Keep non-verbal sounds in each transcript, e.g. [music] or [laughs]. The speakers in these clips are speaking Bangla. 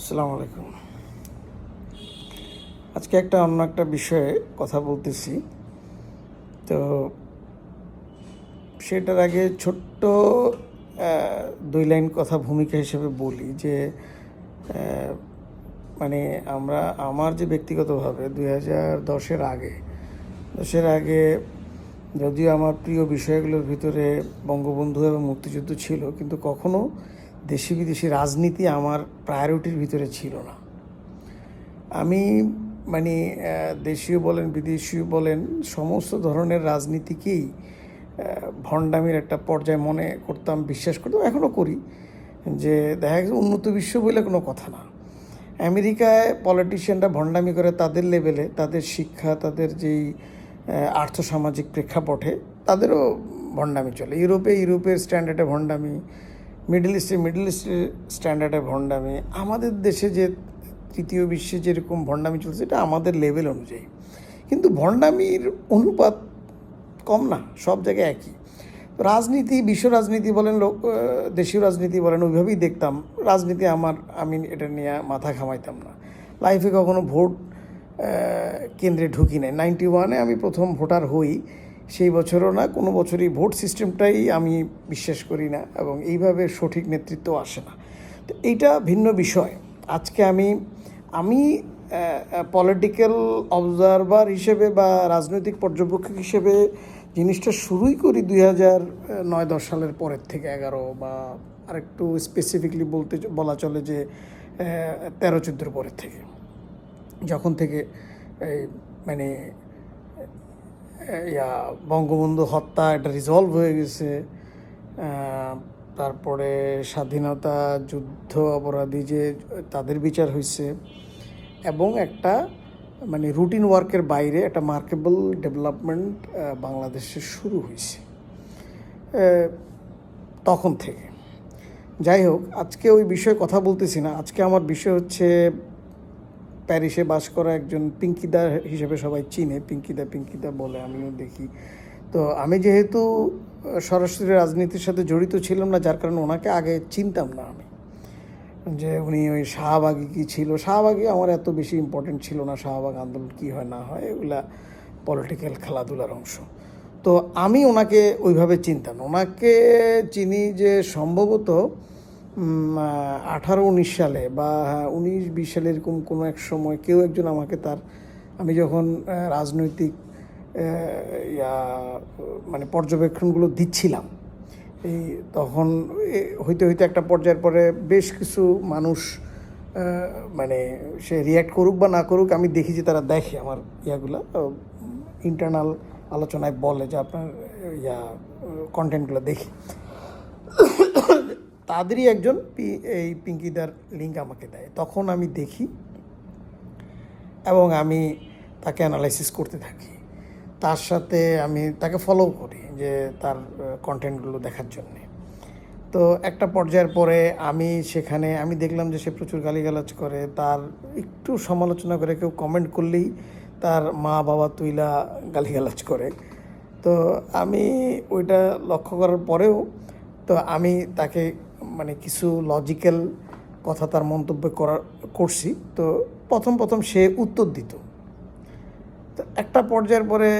আসসালামু আলাইকুম। আজকে একটা অন্য একটা বিষয়ে কথা বলতেছি। তো সেটার আগে ছোট্ট দুই লাইন কথা ভূমিকা হিসেবে বলি যে মানে আমরা, আমার যে ব্যক্তিগতভাবে দুই হাজার দশের আগে দশের আগে যদিও আমার প্রিয় বিষয়গুলোর ভিতরে বঙ্গবন্ধু এবং মুক্তিযুদ্ধ ছিল, কিন্তু কখনো দেশি বিদেশি রাজনীতি আমার প্রায়োরিটির ভিতরে ছিল না। আমি মানে দেশীয় বলেন, বিদেশীয় বলেন, সমস্ত ধরনের রাজনীতিকেই ভণ্ডামির একটা পর্যায়ে মনে করতাম, বিশ্বাস করতাম এখনও করি যে দেখা গেছে উন্নত বিশ্ব বলে কোনো কথা না। আমেরিকায় পলিটিশিয়ানরা ভণ্ডামি করে তাদের লেভেলে তাদের শিক্ষা, তাদের যেই আর্থসামাজিক প্রেক্ষাপটে তাদেরও ভণ্ডামি চলে। ইউরোপে, ইউরোপের স্ট্যান্ডার্ডে ভণ্ডামি মিডল ইস্টে মিডল ইস্টের স্ট্যান্ডার্ডে ভণ্ডামি। আমাদের দেশে যে তৃতীয় বিশ্বে যেরকম ভণ্ডামি চলছে, এটা আমাদের লেভেল অনুযায়ী। কিন্তু ভণ্ডামির অনুপাত কম না, সব জায়গায় একই। রাজনীতি, বিশ্ব রাজনীতি বলেন, লোক দেশীয় রাজনীতি বলেন, ওইভাবেই দেখতাম। রাজনীতি আমার, আমি এটা নিয়ে মাথা ঘামাইতাম না। লাইফে কখনো ভোট কেন্দ্রে ঢুকি নাই। নাইনটি ওয়ানে আমি প্রথম ভোটার হই। সেই বছরও না, কোনো বছরই ভোট সিস্টেমটাই আমি বিশ্বাস করি না এবং এইভাবে সঠিক নেতৃত্ব আসে না। তো এইটা ভিন্ন বিষয়। আজকে আমি আমি পলিটিক্যাল অবজারভার হিসেবে বা রাজনৈতিক পর্যবেক্ষক হিসেবে জিনিসটা শুরুই করি দুই হাজার নয় দশ সালের পরের থেকে এগারো বা আরেকটু স্পেসিফিকলি বলতে বলা চলে যে তেরো চোদ্দোর পরের থেকে। যখন থেকে মানে ইয়া, বঙ্গবন্ধু হত্যা এটা রিজলভ হয়ে গেছে। তারপরে স্বাধীনতা, যুদ্ধ, অপরাধী যে তাদের বিচার হয়েছে এবং একটা মানে রুটিন ওয়ার্কের বাইরে একটা মার্কেবল ডেভেলপমেন্ট বাংলাদেশে শুরু হয়েছে। তখন থেকে। যাই হোক, আজকে ওই বিষয়ে কথা বলতেছি না। আজকে আমার বিষয় হচ্ছে প্যারিসে বাস করা একজন পিঙ্কিদা হিসেবে সবাই চিনে। পিঙ্কিদা পিঙ্কিদা বলে আমিও দেখি। তো আমি যেহেতু সরাসরি রাজনীতির সাথে জড়িত ছিলাম না, যার কারণে ওনাকে আগে চিনতাম না আমি। যে উনি ওই শাহবাগি কী ছিল? শাহবাগি আমার এত বেশি ইম্পর্টেন্ট ছিল না, শাহবাগ আন্দোলন কী হয় না হয়, এগুলা পলিটিক্যাল খেলাধুলার অংশ। তো আমি ওনাকে ওইভাবে চিনতাম ওনাকে চিনি যে সম্ভবত আঠারো, উনিশ সালে বা উনিশ, বিশ সালে এরকম কোনো এক সময় কেউ একজন আমাকে তার, আমি যখন রাজনৈতিক মানে পর্যবেক্ষণগুলো দিচ্ছিলাম, এই তখন হইতে হইতে একটা পর্যায়ের পরে বেশ কিছু মানুষ মানে সে রিয়্যাক্ট করুক বা না করুক, আমি দেখি যে তারা দেখে আমার ইয়াগুলো ইন্টারনাল আলোচনায় বলে যে আপনার, ইয়া কন্টেন্টগুলো দেখি। তাদেরই একজন এই পিঙ্কিদার লিঙ্ক আমাকে দেয়। তখন আমি দেখি এবং আমি তাকে অ্যানালাইসিস করতে থাকি। তার সাথে আমি তাকে ফলো করি যে তার কন্টেন্টগুলো দেখার জন্যে। তো একটা পর্যায়ের পরে আমি সেখানে, আমি দেখলাম যে সে প্রচুর গালিগালাজ করে, তার একটু সমালোচনা করে কেউ কমেন্ট করলেই তার মা বাবা তুইলা গালিগালাজ করে। তো আমি ওইটা লক্ষ্য করার পরেও তো আমি তাকে মানে কিছু লজিক্যাল কথা তার মন্তব্য করার করছি। তো প্রথম প্রথম সে উত্তর দিত। তো একটা পর্যায়ের পরে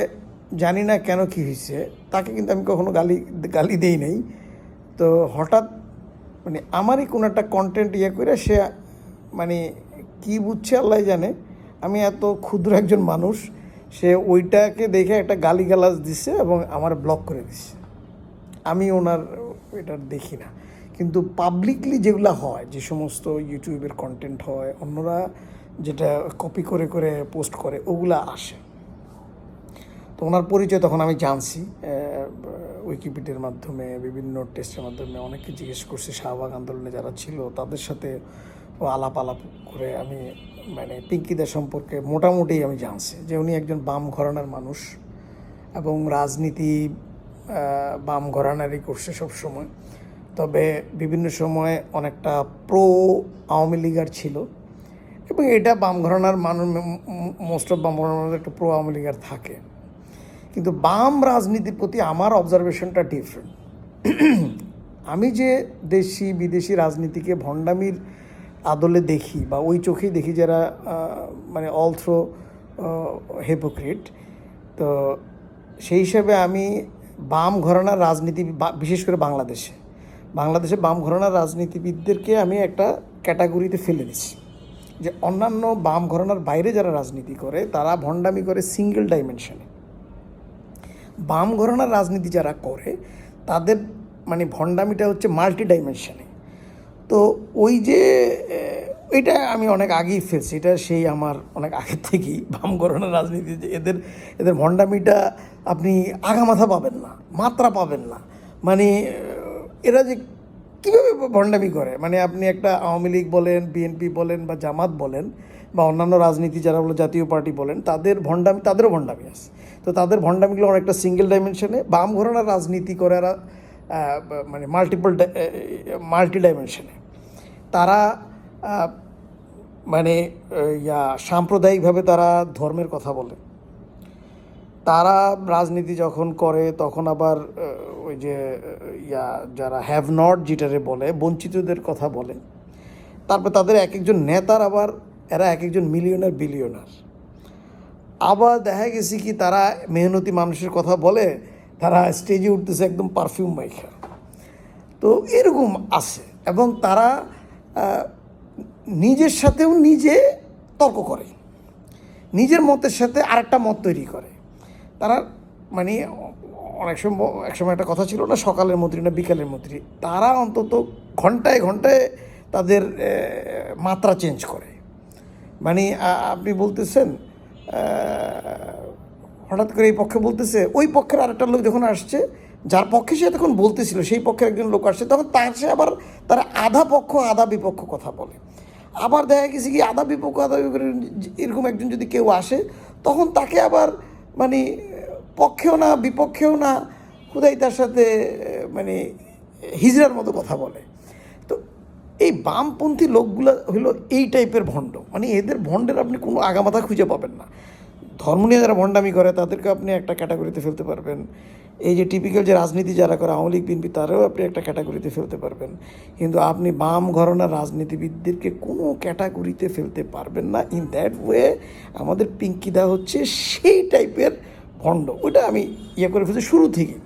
জানি না কেন কি হয়েছে তাকে কিন্তু আমি কখনো গালি গালি দেই নাই। তো হঠাৎ মানে আমারই কোনো একটা কন্টেন্ট ইয়ে করে সে মানে কি বুঝছে আল্লাহ জানে। আমি এত ক্ষুদ্র একজন মানুষ, সে ওইটাকে দেখে একটা গালিগালাজ দিচ্ছে এবং আমার ব্লক করে দিচ্ছে আমি ওনার এটা দেখি না। কিন্তু পাবলিকলি যেগুলো হয়, যে সমস্ত ইউটিউবের কন্টেন্ট হয়, অন্যরা যেটা কপি করে করে পোস্ট করে, ওগুলা আসে। তো ওনার পরিচয় তখন আমি জানছি উইকিপিডিয়ার মাধ্যমে, বিভিন্ন টেস্টের মাধ্যমে। অনেককে জিজ্ঞেস করছি, শাহবাগ আন্দোলনে যারা ছিল, তাদের সাথে আলাপ আলাপ করে আমি মানে পিঙ্কিদের সম্পর্কে মোটামুটি আমি জানছি, যে উনি একজন বাম ঘরানার মানুষ এবং রাজনীতি বাম ঘরানারই করছে সব সময় তবে বিভিন্ন সময়ে অনেকটা প্রো আওয়ামী লীগার ছিল। এবং এটা বাম ঘরানার মানুষ মোস্ট অফ বাম ঘরানার একটা প্রো আওয়ামী লীগার থাকে। কিন্তু বাম রাজনীতির প্রতি আমার অবজারভেশনটা ডিফারেন্ট [clears throat] আমি যে দেশি, বিদেশি রাজনীতিকে ভণ্ডামির আদলে দেখি বা ওই চোখেই দেখি যারা মানে অল থ্রো হেপোক্রিট তো সেই হিসাবে আমি বাম ঘরানার রাজনীতি বিশেষ করে বাংলাদেশে বাংলাদেশে বাম ঘরানার রাজনীতিবিদদেরকে আমি একটা ক্যাটাগরিতে ফেলে দিচ্ছি। যে অন্যান্য বাম ঘরানার বাইরে যারা রাজনীতি করে, তারা ভণ্ডামি করে সিঙ্গেল ডাইমেনশনে বাম ঘরানার রাজনীতি যারা করে, তাদের মানে ভণ্ডামিটা হচ্ছে মাল্টি ডাইমেনশনে তো ওই যে এটা আমি অনেক আগেই ফেলছি, এটা সেই আমার অনেক আগে থেকেই বাম ঘরানার রাজনীতি যে এদের এদের ভণ্ডামিটা আপনি আগামাথা পাবেন না, মাত্রা পাবেন না। মানে এরা যে কীভাবে ভণ্ডামি করে? মানে আপনি একটা আওয়ামী লীগ বলেন, বিএনপি বলেন বা জামাত বলেন বা অন্যান্য রাজনীতি যারা হলো জাতীয় পার্টি বলেন, তাদের ভণ্ডামি, তাদেরও ভণ্ডামি আছে। তো তাদের ভণ্ডামিগুলো অনেকটা সিঙ্গেল ডাইমেনশনে বাম ঘরানার রাজনীতি করে এরা মানে মাল্টিপল মাল্টি ডাইমেনশনে তারা মানে ইয়া, সাম্প্রদায়িকভাবে তারা ধর্মের কথা বলে। তারা রাজনীতি যখন করে, তখন আবার ওই যে, ইয়া, যারা হ্যাভ নট যেটারে বলে, বঞ্চিতদের কথা বলে, তারপর তাদের এক একজন নেতার আবার, এরা এক একজন মিলিয়নার বিলিয়নার আবার দেখা গেছে কি, তারা মেহনতি মানুষের কথা বলে, তারা স্টেজে উঠতেছে একদম পারফিউম মাইখা। তো এরকম আছে, এবং তারা নিজের সাথেও নিজে তর্ক করে। নিজের মতের সাথে আরেকটা মত তৈরি করে। তারা মানে অনেক সময়, এক সময় একটা কথা ছিল না, সকালের মন্ত্রী না বিকালের মন্ত্রী। তারা অন্তত ঘন্টায় ঘন্টায় তাদের মাত্রা চেঞ্জ করে। মানে আপনি বলতেছেন হঠাৎ করে এই পক্ষে বলতেছে, ওই পক্ষের আরেকটা লোক যখন আসছে, যার পক্ষে সে তখন বলতেছিল, সেই পক্ষের একজন লোক আসছে, তখন তার সে আবার তারা আধা পক্ষ, আধা বিপক্ষ কথা বলে। আবার দেখা গেছে কি, আধা বিপক্ষ আধা বিপক্ষ, এরকম একজন যদি কেউ আসে, তখন তাকে আবার মানে পক্ষেও না, বিপক্ষেও না, খুদাই তার সাথে মানে হিজড়ার মতো কথা বলে। তো এই বামপন্থী লোকগুলো হলো এই টাইপের ভণ্ড। মানে এদের ভণ্ডের আপনি কোনো আগামাথা খুঁজে পাবেন না। ধর্ম নিয়ে যারা ভণ্ডামি করে, তাদেরকে আপনি একটা ক্যাটাগরিতে ফেলতে পারবেন। এই যে টিপিক্যাল যে রাজনীতি যারা করে, আওয়ামী লীগ, বিএনপি, তারাও আপনি একটা ক্যাটাগরিতে ফেলতে পারবেন। কিন্তু আপনি বাম ঘরনার রাজনীতিবিদদেরকে কোনো ক্যাটাগরিতে ফেলতে পারবেন না। ইন দ্যাট ওয়ে আমাদের পিঙ্কিদা হচ্ছে সেই টাইপের ভণ্ড ওটা আমি ইয়ে করে ফেলছি শুরু থেকে।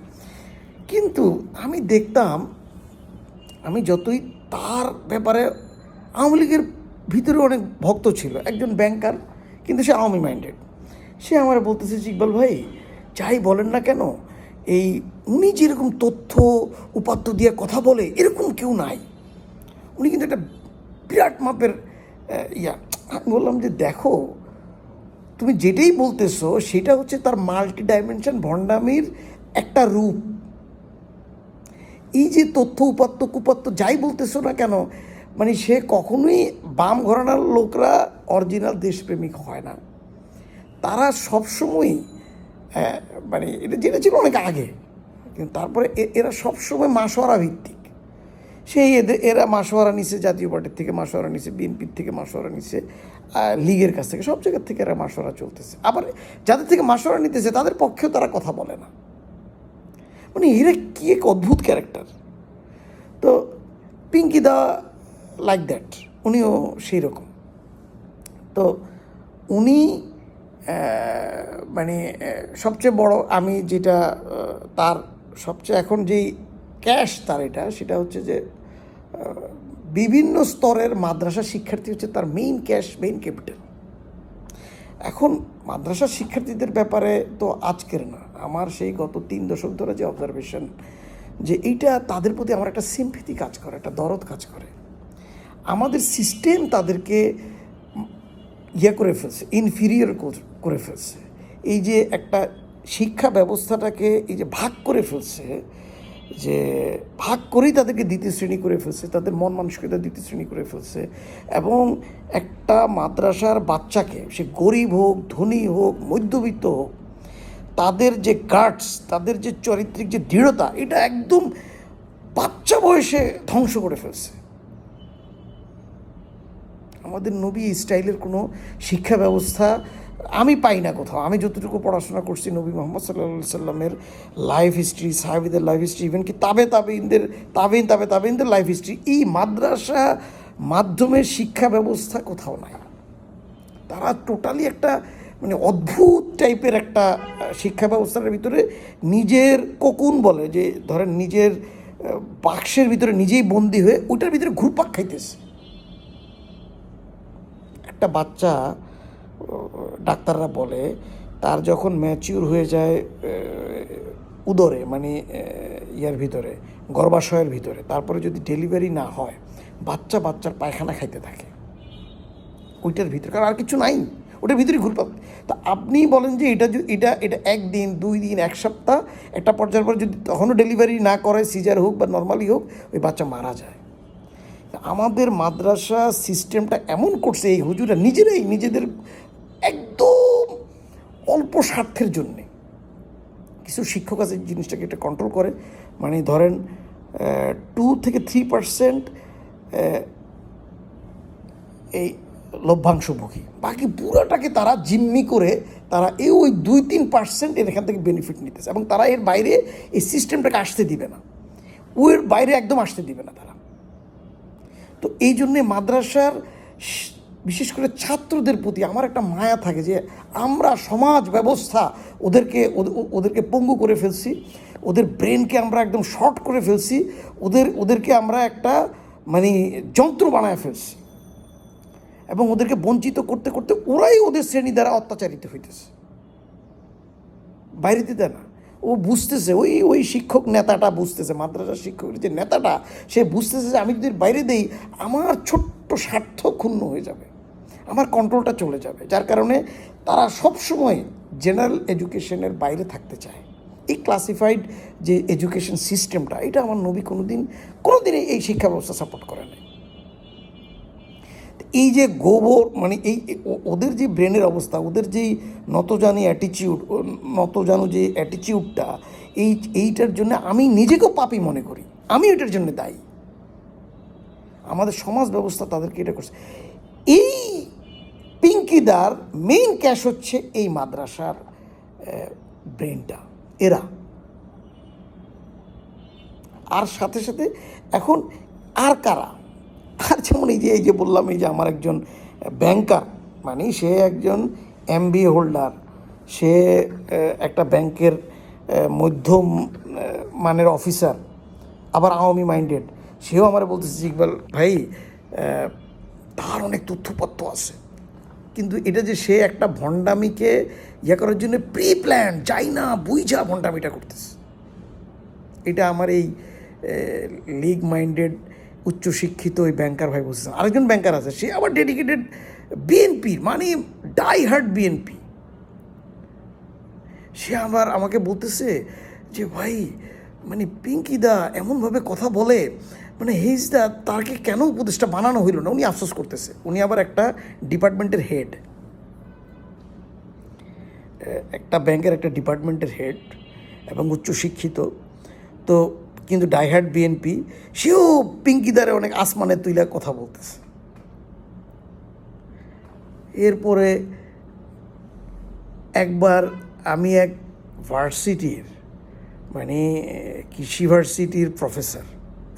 কিন্তু আমি দেখতাম আমি যতই তার ব্যাপারে আওয়ামী লীগের ভিতরে অনেক ভক্ত ছিল একজন ব্যাংকার কিন্তু সে আওয়ামী মাইন্ডেড সে আমার বলতেছে যে, ইকবাল ভাই যাই বলেন না কেন এই উনি যেরকম তথ্য উপাত্ত দিয়ে কথা বলে এরকম কেউ নাই। উনি কিন্তু একটা বিরাট মাপের ইয়া। আমি বললাম যে দেখো তুমি যেটাই বলতেছো, সেটা হচ্ছে তার মাল্টি ডাইমেনশন ভণ্ডামির একটা রূপ। এই যে তথ্য, উপাত্ত, কুপাত্ত যাই বলতেছো না কেন মানে সে কখনোই বাম ঘরানার লোকরা অরিজিনাল দেশপ্রেমিক হয় না। তারা সবসময়ই মানে এটা যেটা ছিল অনেক আগে, কিন্তু তারপরে এরা সবসময় মাসোয়ারা ভিত্তিক সেই এদের এরা মাসোয়ারা নিছে, জাতীয় পার্টির থেকে মাসোয়ারা নিছে, বিএনপির থেকে মাসোয়ারা নিছে লীগের কাছ থেকে, সব জায়গার থেকে এরা মাসোয়ারা চলতেছে। আবার যাদের থেকে মাসোয়ারা নিতেছে, তাদের পক্ষেও তারা কথা বলে না। মানে এরা কি এক অদ্ভুত ক্যারেক্টার তো পিঙ্কি দা লাইক দ্যাট উনিও সেই রকম তো উনি মানে সবচেয়ে বড়, আমি যেটা তার সবচেয়ে এখন যেই ক্যাশ তার এটা, সেটা হচ্ছে যে বিভিন্ন স্তরের মাদ্রাসা শিক্ষার্থী হচ্ছে তার মেইন ক্যাশ মেইন ক্যাপিটাল এখন মাদ্রাসার শিক্ষার্থীদের ব্যাপারে তো আজকের না। আমার সেই গত তিন দশক ধরে যে অবজারভেশন যে এইটা তাদের প্রতি আমার একটা সিম্পিতি কাজ করে, একটা দরদ কাজ করে। আমাদের সিস্টেম তাদেরকে ইয়ে করে ফেলছে ইনফিরিয়র করে ফেলছে। এই যে একটা শিক্ষা ব্যবস্থাটাকে এই যে ভাগ করে ফেলছে যে ভাগ করেই তাদেরকে দ্বিতীয় শ্রেণি করে ফেলছে, তাদের মন মানসিকতা দ্বিতীয় শ্রেণি করে ফেলছে এবং একটা মাদ্রাসার বাচ্চাকে, সে গরিব হোক, ধনী হোক, মধ্যবিত্ত হোক, তাদের যে গার্ডস তাদের যে চরিত্রিক যে দৃঢ়তা, এটা একদম বাচ্চা বয়সে ধ্বংস করে ফেলছে। আমাদের নবী স্টাইলের কোনো শিক্ষা ব্যবস্থা আমি পাই না কোথাও। আমি যতটুকু পড়াশোনা করছি নবী মোহাম্মদ সাল্লা সাল্লামের লাইফ হিস্ট্রি সাহাবিদের লাইফ হিস্ট্রি ইভেন কি তাবে তাবে ইনদের তাবেইন তাবে তাবে ইনদের লাইফ হিস্ট্রি এই মাদ্রাসা মাধ্যমের শিক্ষা ব্যবস্থা কোথাও নাই। তারা টোটালি একটা মানে অদ্ভুত টাইপের একটা শিক্ষা ব্যবস্থার ভিতরে নিজের কোকুন বলে যে, ধরেন নিজের বাক্সের ভিতরে নিজেই বন্দি হয়ে ওইটার ভিতরে ঘুরপাক খাইতেছে। একটা বাচ্চা ডাক্তাররা বলে, তার যখন ম্যাচিউর হয়ে যায় উদরে মানে ইয়ার ভিতরে, গর্ভাশয়ের ভিতরে, তারপরে যদি ডেলিভারি না হয়, বাচ্চা বাচ্চার পায়খানা খাইতে থাকে। ওইটার ভিতরে, কারণ আর কিছু নাই, ওটার ভিতরে ঘুরপাক। তা আপনি বলেন যে এটা এটা এটা একদিন, দুই দিন, এক সপ্তাহ, একটা পর্যায়ের পর যদি তখনও ডেলিভারি না করে সিজার হোক বা নর্মালি হোক, ওই বাচ্চা মারা যায়। আমাদের মাদ্রাসা সিস্টেমটা এমন করছে, এই হুজুরা নিজেরাই নিজেদের স্বার্থের জন্যে। কিছু শিক্ষক আছে, জিনিসটাকে একটা কন্ট্রোল করে। মানে ধরেন টু থেকে থ্রি পার্সেন্ট এই লভ্যাংশভোগী। বাকি পুরাটাকে তারা জিম্মি করে তারা এই ওই দুই তিন পার্সেন্ট এর এখান থেকে বেনিফিট নিতেছে এবং তারা এর বাইরে এই সিস্টেমটাকে আসতে দিবে না। ওর বাইরে একদম আসতে দিবে না তারা। তো এই জন্যে মাদ্রাসার বিশেষ করে ছাত্রদের প্রতি আমার একটা মায়া থাকে যে আমরা সমাজ ব্যবস্থা ওদেরকে ওদেরকে পঙ্গু করে ফেলছি, ওদের ব্রেনকে আমরা একদম শর্ট করে ফেলছি, ওদের, ওদেরকে আমরা একটা মানে যন্ত্র বানায় ফেলছি। এবং ওদেরকে বঞ্চিত করতে করতে ওরাই ওদের শ্রেণি দ্বারা অত্যাচারিত হইতেছে। বাইরে দিতে না। ও বুঝতেছে, ওই ওই শিক্ষক নেতাটা বুঝতেছে, মাদ্রাসার শিক্ষকের যে নেতাটা, সে বুঝতেছে যে আমি যদি বাইরে দেই, আমার ছোট্ট স্বার্থ ক্ষুণ্ণ হয়ে যাবে। আমার কন্ট্রোলটা চলে যাবে, যার কারণে তারা সবসময় জেনারেল এডুকেশনের বাইরে থাকতে চায়। এই ক্লাসিফাইড যে এডুকেশন সিস্টেমটা এটা আমার নবী কোনোদিন, কোনোদিনই এই শিক্ষা ব্যবস্থা সাপোর্ট করে নাই। এই যে গোবর মানে এই ওদের যে ব্রেনের অবস্থা, ওদের যেই নতজানি অ্যাটিচিউড নতজানু যে অ্যাটিচিউডটা এই, এইটার জন্য আমি নিজেকেও পাপি মনে করি। আমি এটার জন্য দায়ী। আমাদের সমাজ ব্যবস্থা তাদেরকে এটা করছে। এই পিঙ্কিদার মেইন ক্যাশ হচ্ছে এই মাদ্রাসার ব্রেনটা এরা। আর সাথে সাথে এখন আর কারা? আর যেমন এই যে এই যে বললাম, এই যে আমার একজন ব্যাংকার মানে সে একজন এমবিএ হোল্ডার সে একটা ব্যাংকের মধ্যম মানের অফিসার আবার আওয়ামী মাইন্ডেড সেও আমার বলতেছে, ইকবাল ভাই তার অনেক তথ্যপত্র আছে। কিন্তু এটা যে সে একটা ভণ্ডামিকে ইয়ে করার জন্য প্রি প্ল্যান যাই না বুঝা ভণ্ডামিটা করতেছে। এটা আমার এই লিগ মাইন্ডেড উচ্চশিক্ষিত ওই ব্যাংকার ভাই বলছেন আরেকজন ব্যাংকার আছে, সে আবার ডেডিকেটেড বিএনপির মানে ডাই হার্ট বিএনপি সে আবার আমাকে বলতেছে যে, ভাই মানে পিঙ্কি দা এমনভাবে কথা বলে মানে হেজ দা তাকে কেন উপদেশটা বানানো হইল না? উনি আফসোস করতেছে। উনি আবার একটা ডিপার্টমেন্টের হেড একটা ব্যাংকের একটা ডিপার্টমেন্টের হেড এবং উচ্চশিক্ষিত তো কিন্তু ডাইহার্ড বিএনপি সেও পিঙ্কিদারে অনেক আসমানের তুইলা কথা বলতেছে। এরপরে একবার আমি এক ভার্সিটির মানে কৃষি ভার্সিটির প্রফেসর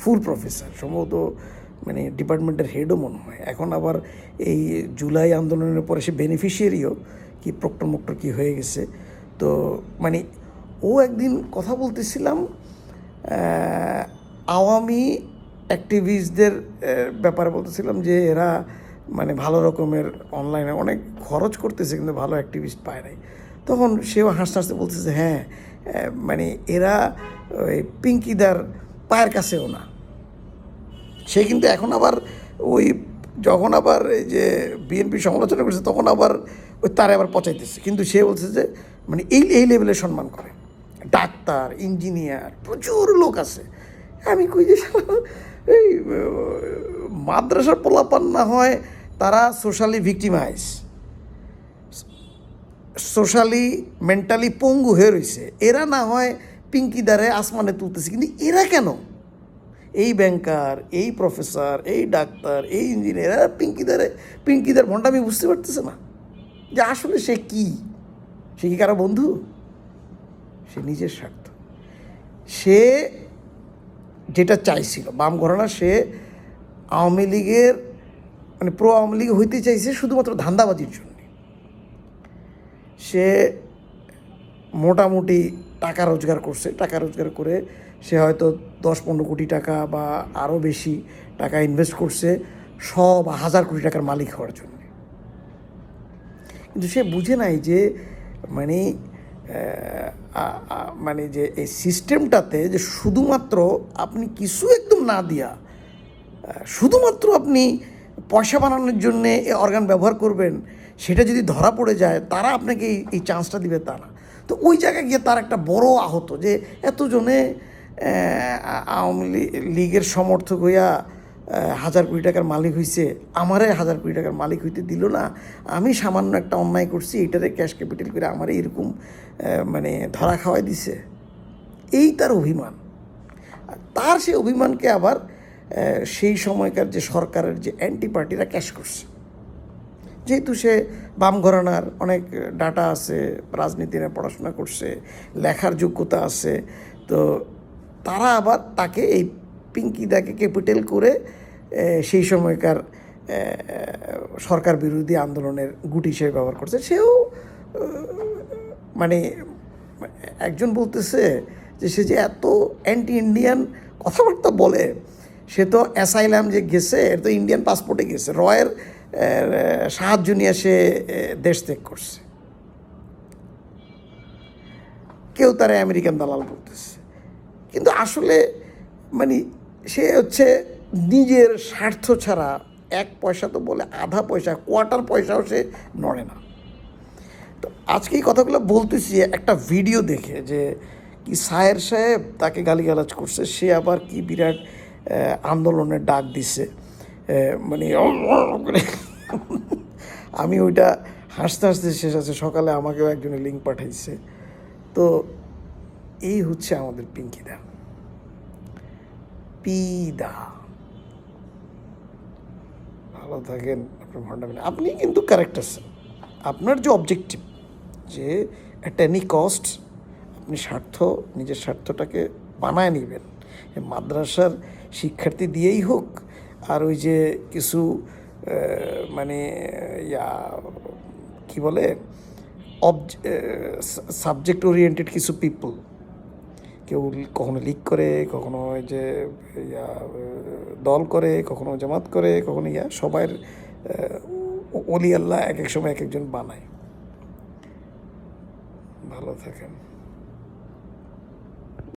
ফুল প্রফেসর, সম্ভবত মানে ডিপার্টমেন্টের হেডও মনে হয়। এখন আবার এই জুলাই আন্দোলনের পরে সে বেনিফিশিয়ারিও কি প্রক্টর মুক্টর কি হয়ে গেছে। তো মানে ও একদিন কথা বলতেছিলাম আওয়ামী অ্যাক্টিভিস্টদের ব্যাপারে বলতেছিলাম যে এরা মানে ভালো রকমের অনলাইনে অনেক খরচ করতেছে, কিন্তু ভালো অ্যাক্টিভিস্ট পায় নাই। তখন সেও হাসতে হাসতে বলতেছে হ্যাঁ মানে এরা ওই পিঙ্কিদার পায়ের কাছেও না। সে কিন্তু এখন আবার ওই যখন আবার এই যে বিএনপি সমালোচনা করছে, তখন আবার ওই তারে আবার পচাইতেছে। কিন্তু সে বলছে যে মানে এই এই লেভেলে সম্মান করে। ডাক্তার ইঞ্জিনিয়ার প্রচুর লোক আছে। আমি কই যে, [laughs] এই, মাদ্রাসার পোলাপান না হয় তারা সোশ্যালি ভিক্টিমাইজ সোশ্যালি মেন্টালি পঙ্গু হয়ে রয়েছে এরা না হয় পিঙ্কিদারে আসমানে তুলতেছে। কিন্তু এরা কেন? এই ব্যাংকার এই প্রফেসর এই ডাক্তার, এই ইঞ্জিনিয়ার এরা পিঙ্কিদারে পিঙ্কিদার ভণ্ডামি বুঝতে পারতেছে না। যে আসলে সে কি? সে কি কারও বন্ধু? সে নিজের স্বার্থ। সে যেটা চাইছিল, বাম ঘরানা সে আওয়ামী লীগের মানে প্রো আওয়ামী লীগ হইতে চাইছে শুধুমাত্র ধান্দাবাজির জন্য। সে মোটামুটি টাকা রোজগার করছে, টাকা রোজগার করে সে হয়তো দশ পনেরো কোটি টাকা বা আরও বেশি টাকা ইনভেস্ট করছে শ বা হাজার কোটি টাকার মালিক হওয়ার জন্য। কিন্তু সে বুঝে নাই যে মানে মানে যে এই সিস্টেমটাতে যে শুধুমাত্র আপনি কিছু একদম না দিয়া শুধুমাত্র আপনি পয়সা বানানোর জন্যে এই অর্গান ব্যবহার করবেন, সেটা যদি ধরা পড়ে যায়, তারা আপনাকে এই চান্সটা দিবে তা না। তো ওই জায়গায় গিয়ে তার একটা বড় আহত যে এতজনে আওয়ামী লীগের সমর্থক হইয়া হাজার কোটি টাকার মালিক হইছে, আমারে হাজার কোটি টাকার মালিক হইতে দিল না। আমি সামান্য একটা অন্যায় করছি এটারে ক্যাশ ক্যাপিটাল করে আমার এরকম মানে ধরা খাওয়াই দিছে। এই তার অভিমান। তার সেই অভিমানকে আবার সেই সময়কার যে সরকারের যে অ্যান্টি পার্টিরা ক্যাশ করছে। যেহেতু সে বাম ঘরানার অনেক ডাটা আছে রাজনীতি নিয়ে পড়াশোনা করছে, লেখার যোগ্যতা আছে, তো তারা আবার তাকে এই পিঙ্কিদাকে ক্যাপিটাল করে সেই সময়কার সরকার বিরোধী আন্দোলনের গুটি হিসেবে ব্যবহার করছে। সেও মানে একজন বলতেছে যে সে যে এত অ্যান্টি ইন্ডিয়ান কথাবার্তা বলে, সে তো অ্যাসাইলাম যে গেছে তো ইন্ডিয়ান পাসপোর্টে গেছে। রয়ের সাহায্য নিয়ে সে দেশ ত্যাগ করছে। কেউ তারা আমেরিকান দালাল বলতেছে। কিন্তু আসলে মানে সে হচ্ছে নিজের স্বার্থ ছাড়া এক পয়সা তো বলে আধা পয়সা, কোয়ার্টার পয়সাও সে নড়ে না। তো আজকে এই কথাগুলো বলতেছি, একটা ভিডিও দেখে যে কি সায়ের সাহেব তাকে গালিগালাজ করছে, সে আবার কি বিরাট আন্দোলনের ডাক দিছে। মানে [laughs] আমি ওইটা হাসতে হাসতে শেষ আছে। সকালে আমাকেও একজনে লিঙ্ক পাঠাইছে। তো এই হচ্ছে আমাদের পিঙ্কিদা। পিদা। ভালো থাকেন, আপনার ভণ্ডামি আপনি কিন্তু কারেক্ট আছেন আপনার যে অবজেক্টিভ যে অ্যাট এনি কস্ট আপনি স্বার্থ, নিজের স্বার্থটাকে বানায় নেবেন। মাদ্রাসার শিক্ষার্থী দিয়েই হোক, আর ওই যে কিছু মানে ইয়া, কি বলে অবজ সাবজেক্ট ওরিয়েন্টেড কিছু পিপল কেউ কখনো লিক করে, কখনো ওই যে, ইয়া দল করে, কখনো জামাত করে, কখনো ইয়া, সবার অলি আল্লাহ এক এক সময় এক একজন বানায়। ভালো থাকেন।